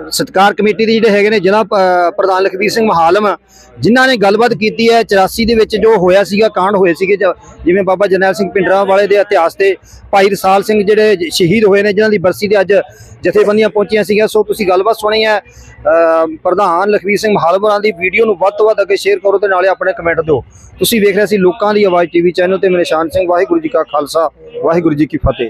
ਸਤਕਾਰ ਕਮੇਟੀ ਦੇ ਜਿਹੜੇ ਹੈਗੇ ਨੇ, ਜ਼ਿਲ੍ਹਾ ਪ੍ਰਧਾਨ ਲਖਬੀਰ ਸਿੰਘ ਮਹਾਲਮ, ਜਿਨ੍ਹਾਂ ਨੇ ਗੱਲਬਾਤ ਕੀਤੀ ਹੈ 84 ਦੇ ਵਿੱਚ ਜੋ ਹੋਇਆ ਸੀਗਾ, ਕਾਂਡ ਹੋਏ ਸੀਗੇ ਜਿਵੇਂ ਬਾਬਾ ਜਰਨੈਲ ਸਿੰਘ ਪਿੰਡਰਾਂ ਵਾਲੇ ਦੇ ਇਤਿਹਾਸ ਤੇ ਭਾਈ ਰਸਾਲ ਸਿੰਘ ਜਿਹੜੇ ਸ਼ਹੀਦ ਹੋਏ ਨੇ, ਜਿਨ੍ਹਾਂ ਦੀ ਬਰਸੀ ਤੇ ਅੱਜ ਜਥੇਬੰਦੀਆਂ ਪਹੁੰਚੀਆਂ ਸੀਗੀਆਂ। ਸੋ ਤੁਸੀਂ ਗੱਲਬਾਤ ਸੁਣੀ ਹੈ ਪ੍ਰਧਾਨ ਲਖਬੀਰ ਸਿੰਘ ਮਹਾਲਮ ਦੀ ਵੀਡੀਓ ਨੂੰ ਵੱਧ ਤੋਂ ਵੱਧ ਅੱਗੇ ਸ਼ੇਅਰ ਕਰੋ ਤੇ ਨਾਲੇ ਆਪਣੇ ਕਮੈਂਟ ਦਿਓ। ਤੁਸੀਂ ਵੇਖ ਰਹੇ ਸੀ ਲੋਕਾਂ ਦੀ ਆਵਾਜ਼ ਟੀਵੀ ਚੈਨਲ ਤੇ ਮੈਂ ਨਿਸ਼ਾਨ ਸਿੰਘ, ਵਾਹਿਗੁਰੂ ਜੀ ਕਾ ਖਾਲਸਾ, ਵਾਹਿਗੁਰੂ ਜੀ ਕੀ ਫਤਿਹ।